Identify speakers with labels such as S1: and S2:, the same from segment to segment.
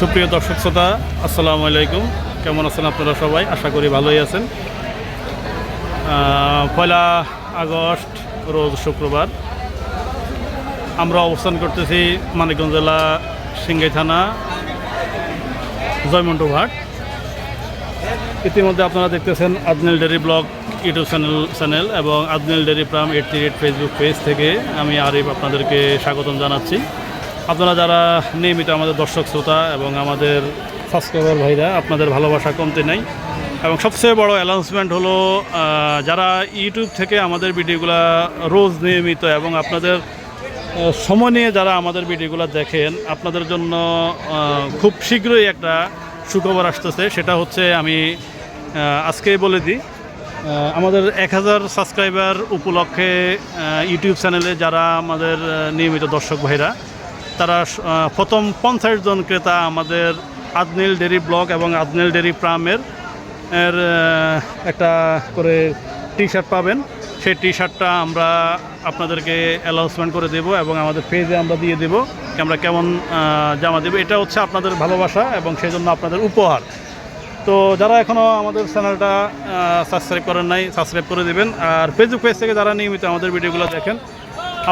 S1: সুপ্রিয় দর্শক শ্রোতা, আসসালামু আলাইকুম। কেমন আছেন আপনারা সবাই? আশা করি ভালোই আছেন। পয়লা আগস্ট, রোজ শুক্রবার। আমরা অবস্থান করতেছি মানিকগঞ্জ জেলা সিংগাই থানা, জয়মন্টু ঘাট। ইতিমধ্যে আপনারা দেখতেছেন Adnil dairy blog YouTube channel channel এবং Adnil dairy prime eight three eight Facebook page থেকে আমি আরিফ আপনাদেরকে স্বাগতম জানাচ্ছি। আপনারা যারা নিয়মিত আমাদের দর্শক শ্রোতা এবং আমাদের সাবস্ক্রাইবার ভাইরা আপনাদের ভালোবাসা কমতে নাই। এবং সবচেয়ে বড় অ্যানাউন্সমেন্ট হলো যারা ইউটিউব থেকে আমাদের ভিডিওগুলো রোজ নিয়মিত এবং আপনাদের সময় নিয়ে যারা আমাদের ভিডিওগুলো দেখেন আপনাদের জন্য খুব শীঘ্রই একটা সুখবর আসতেছে। সেটা হচ্ছে আমি আহ, আজকেই বলে দিই আমাদের এক হাজার সাবস্ক্রাইবার উপলক্ষে ইউটিউব চ্যানেলে যারা আমাদের নিয়মিত দর্শক ভাইরা তারা প্রথম পঞ্চাশ জন ক্রেতা আমাদের আদনিল ডেরি ব্লগ এবং আদনিল ডেরি প্রামের এর একটা করে টি শার্ট পাবেন। সেই টি শার্টটা আমরা আপনাদেরকে অ্যানাউন্সমেন্ট করে দেব এবং আমাদের পেজে আমরা দিয়ে দেব আমরা কেমন জামা দেবো। এটা হচ্ছে আপনাদের ভালোবাসা এবং সেই জন্য আপনাদের উপহার। তো যারা এখনও আমাদের চ্যানেলটা সাবস্ক্রাইব করেন নাই সাবস্ক্রাইব করে দেবেন। আর ফেসবুক পেজ থেকে যারা নিয়মিত আমাদের ভিডিওগুলো দেখেন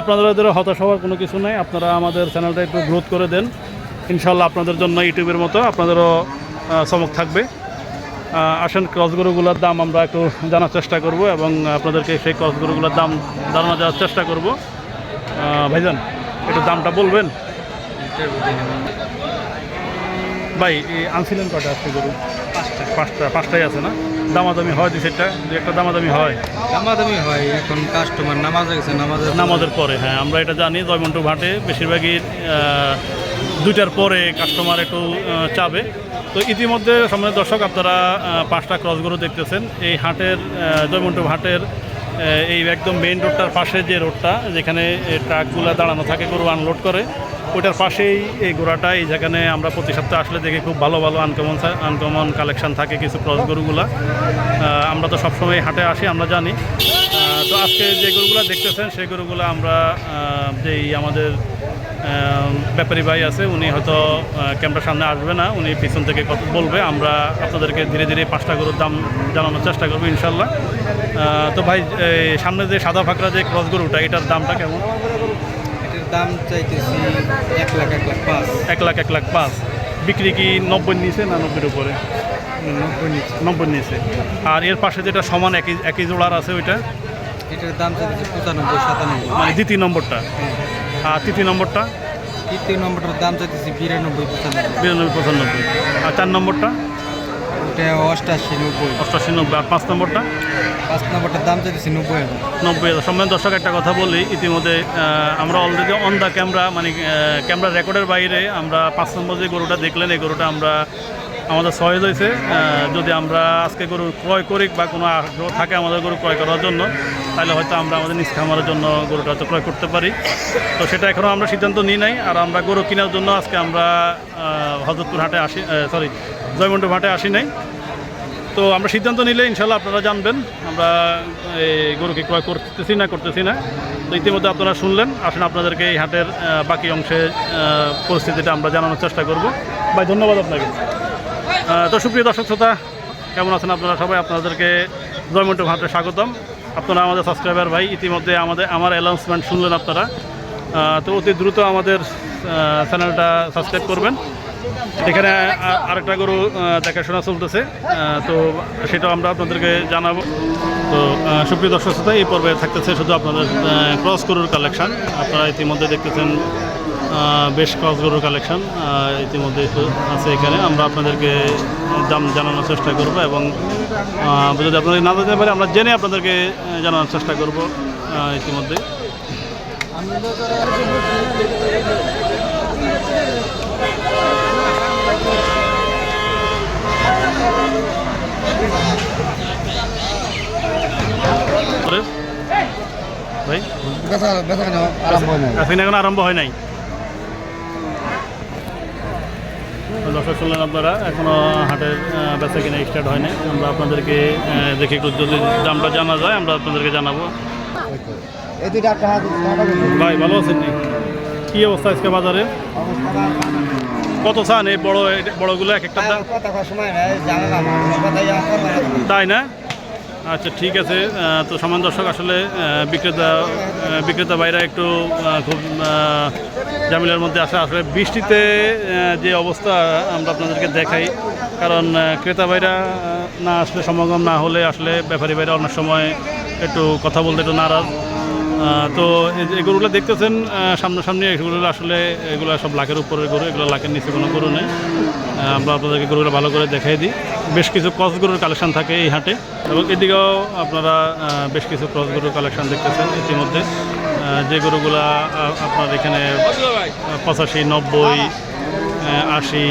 S1: আপনাদের হতাশ হওয়ার কোনো কিছু নাই। আপনারা আমাদের চ্যানেলটা একটু গ্রোথ করে দেন। ইনশাল্লাহ আপনাদের জন্য ইউটিউবের মতো আপনাদেরও চমক থাকবে। আসেন ক্রস গরুগুলোর দাম আমরা একটু জানার চেষ্টা করব এবং আপনাদেরকে সেই ক্রস গরুগুলোর দাম জানানো যাওয়ার চেষ্টা করব। ভাইজান একটু দামটা বলবেন? ভাই আনছিলেন কটা আজকে গরু পাঁচটা। পাঁচটা পাঁচটাই আছে না? দামাদামি হয় দুই সেটটা দু একটা দামাদামি হয়।
S2: দামাদামি হয় এখন কাস্টমার নামাজ গেছে নামাজের
S1: নামাজের পরে হ্যাঁ আমরা এটা জানি জয়মন্টু ঘাটে বেশিরভাগই দুইটার পরে কাস্টমার একটু চাবে তো ইতিমধ্যে সামনে দর্শক আপনারা পাঁচটা ক্রসগুলো দেখতেছেন। এই হাটের জয়মন্টু আহ, এই একদম মেন রোডটার পাশে যে রোডটা যেখানে ট্রাকগুলো দাঁড়ানো থাকে, গরু আনলোড করে, ওইটার পাশেই এই গোড়াটা এই যেখানে আমরা প্রতি সপ্তাহে আসলে দেখি খুব ভালো ভালো আনকমন আনকমন কালেকশন থাকে কিছু ক্রস গরুগুলা। আমরা তো সবসময় হাটে আসি, আমরা জানি। তো আজকে যে গরুগুলো দেখতেছেন সেই গরুগুলো আমরা যেই আমাদের ব্যাপারী ভাই আছে উনি হয়তো ক্যামেরার সামনে আসবে না উনি পিছন থেকে কত বলবে আমরা আপনাদেরকে ধীরে ধীরে পাঁচটা গরুর দাম জানানোর চেষ্টা করব ইনশাল্লাহ তো ভাই এই সামনে যে সাদা ফাঁকড়া যে ক্রস গরুটা এটার দামটা কেমন?
S2: এটার দাম চাইতেছি এক লাখ এক লাখ পাঁচ।
S1: এক লাখ এক লাখ পাঁচ। বিক্রি কি নব্বই নিচে না নব্বইয়ের উপরে?
S2: নব্বই
S1: নিচে। আর এর পাশে যেটা সমান একই একই জোড়ার আছে ওইটা?
S2: এটার দাম চাইতেছি পঁচানব্বই সাতানব্বই।
S1: মানে দ্বিতীয় নম্বরটা? আর তৃতীয় নম্বরটা?
S2: তৃতীয় নম্বরটার দাম চাইতেছি বিরানব্বই পঁচানব্বই।
S1: বিরানব্বই পঁচানব্বই। আর চার নম্বরটা?
S2: ওটা অষ্টাশি নব্বই।
S1: অষ্টাশি নব্বই। আর পাঁচ নম্বরটা?
S2: পাঁচ নম্বরটার দাম চাইতেছি নব্বই হাজার।
S1: নব্বই হাজার। সম্মান দর্শক একটা কথা বলি ইতিমধ্যে আমরা অলরেডি অন দ্য ক্যামেরা মানে ক্যামেরা রেকর্ডের বাইরে আমরা পাঁচ নম্বর যে গরুটা দেখলেন এই গরুটা আমরা আমাদের সহজ হয়েছে যদি আমরা আজকে গরু ক্রয় করি বা কোনো আগ্রহ থাকে আমাদের গরু ক্রয় করার জন্য, তাহলে হয়তো আমরা আমাদের নিজ খামারের জন্য গরুটা হয়তো ক্রয় করতে পারি। তো সেটা এখনও আমরা সিদ্ধান্ত নিই নাই, আর আমরা গরু কেনার জন্য আজকে আমরা হজরতপুর হাটে আসি সরি জয়মন্টু হাটে আসি নাই। তো আমরা সিদ্ধান্ত নিলে ইনশাল্লাহ আপনারা জানবেন, আমরা এই গরুকে ক্রয় করতেছি না করতেছি না। তো ইতিমধ্যে আপনারা শুনলেন, আসেন আপনাদেরকে এই হাটের বাকি অংশে পরিস্থিতিটা আমরা জানানোর চেষ্টা করব। ভাই, ধন্যবাদ আপনাকে। তো সুপ্রিয় দর্শক শ্রোতা, কেমন আছেন আপনারা সবাই? আপনাদেরকে জয়মন্টু হাটে স্বাগতম। আপনারা আমাদের সাবস্ক্রাইবার ভাই, ইতিমধ্যে আমাদের আমার অ্যানাউন্সমেন্ট শুনলেন আপনারা। তো অতি দ্রুত আমাদের চ্যানেলটা সাবস্ক্রাইব করবেন। এখানে আরেকটা গরু দেখাশোনা চলতেছে। তো সেটাও আমরা আপনাদেরকে জানাব। তো সুপ্রিয় দর্শক শ্রোতা, এই পর্বে থাকতেছে শুধু আপনাদের ক্রস গরুর কালেকশন আপনারা ইতিমধ্যে দেখতেছেন বেশ গরুর কালেকশন ইতিমধ্যে আছে এখানে। আমরা আপনাদেরকে দাম জানানোর চেষ্টা করব এবং যদি আপনাদের না জানতে পারি আমরা জেনে আপনাদেরকে জানানোর চেষ্টা করব ইতিমধ্যে। ভাই? এখন আরম্ভ হয় নাই? দর্শক শুনলেন আপনারা এখনও হাটের বেচা কিনা স্টার্ট হয়নি। আমরা আপনাদেরকে দেখে একটু যদি দামটা জানা যায় আমরা আপনাদেরকে জানাব। ভাই ভালো আছেন? কি অবস্থা আজকে বাজারে? কত চান এই বড় বড়গুলো এক একটা। তাই না? আচ্ছা ঠিক আছে। তো সমান দর্শক আসলে বিক্রেতা বিক্রেতা ভাইরা একটু খুব জামিলার মধ্যে আসা আসলে বৃষ্টিতে যে অবস্থা, আমরা আপনাদেরকে দেখাই। কারণ ক্রেতা ভাইরা না আসলে সমাগম না হলে আসলে ব্যাপারী ভাইরা অনেক সময় একটু কথা বলতে একটু নারাজ। তো এই দেখতেছেন সামনাসামনি এগুলো আসলে, এগুলো সব লাখের উপরের গরু, এগুলো লাখের নিচে কোনো গরু নেই। আমরা আপনাদেরকে গরুগুলো ভালো করে দেখাই দিই। বেশ কিছু ক্রস গরুর কালেকশন থাকে এই হাটে, এবং এদিকেও আপনারা বেশ কিছু ক্রস গরুর কালেকশন দেখতেছেন ইতিমধ্যে। যে গরুগুলা আপনার এখানে পঁচাশি, নব্বই আশি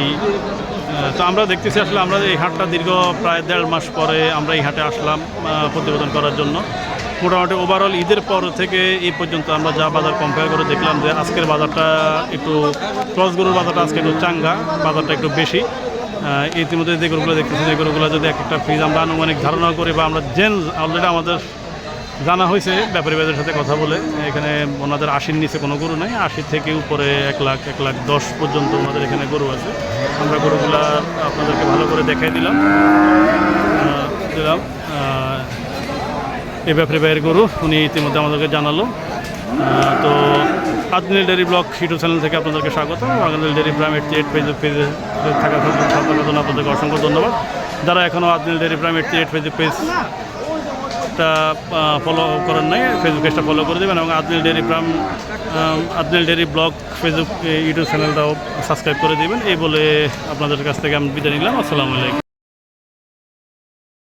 S1: তো আমরা দেখতেছি আসলে আমরা এই হাটটা দীর্ঘ প্রায় দেড় মাস পরে আমরা এই হাটে আসলাম প্রতিবেদন করার জন্য। মোটামুটি ওভারঅল ঈদের পর থেকে এই পর্যন্ত আমরা যা বাজার কম্পেয়ার করে দেখলাম যে আজকের বাজারটা একটু ক্রস গরুর বাজারটা আজকে একটু চাঙ্গা, বাজারটা একটু বেশি। ইতিমধ্যে যে গরুগুলো দেখতেছি, যে গরুগুলো যদি এক একটা ফ্রিজ আমরা আনুমানিক ধারণা করি বা আমরা জেন অলরেডি আমাদের জানা হয়েছে, ব্যাপারী ভাইদের সাথে কথা বলে, এখানে ওনাদের আশির নিচে কোনো গরু নেই আশি থেকে উপরে এক লাখ এক লাখ দশ পর্যন্ত ওনাদের এখানে গরু আছে। আমরা গরুগুলা আপনাদেরকে ভালো করে দেখাই দিলাম। দিলাম। এই ব্যাপারী ভাইয়ের গরু উনি ইতিমধ্যে আমাদেরকে জানালো। তো Adnil dairy blog YouTube channel থেকে আপনাদেরকে স্বাগত। Adnil dairy prime eighty eight Facebook পেজে থাকার থাকার জন্য আপনাদেরকে অসংখ্য ধন্যবাদ। যারা এখনও Adnil dairy prime eight Facebook page টা ফলো করেন নাই ফেসবুক পেজটা ফলো করে দেবেন এবং Adnil dairy prime Adnil dairy blog Facebook YouTube চ্যানেলটাও subscribe করে দেবেন। এই বলে আপনাদের কাছ থেকে আমি বিদায় নিলাম। আসসালামু আলাইকুম।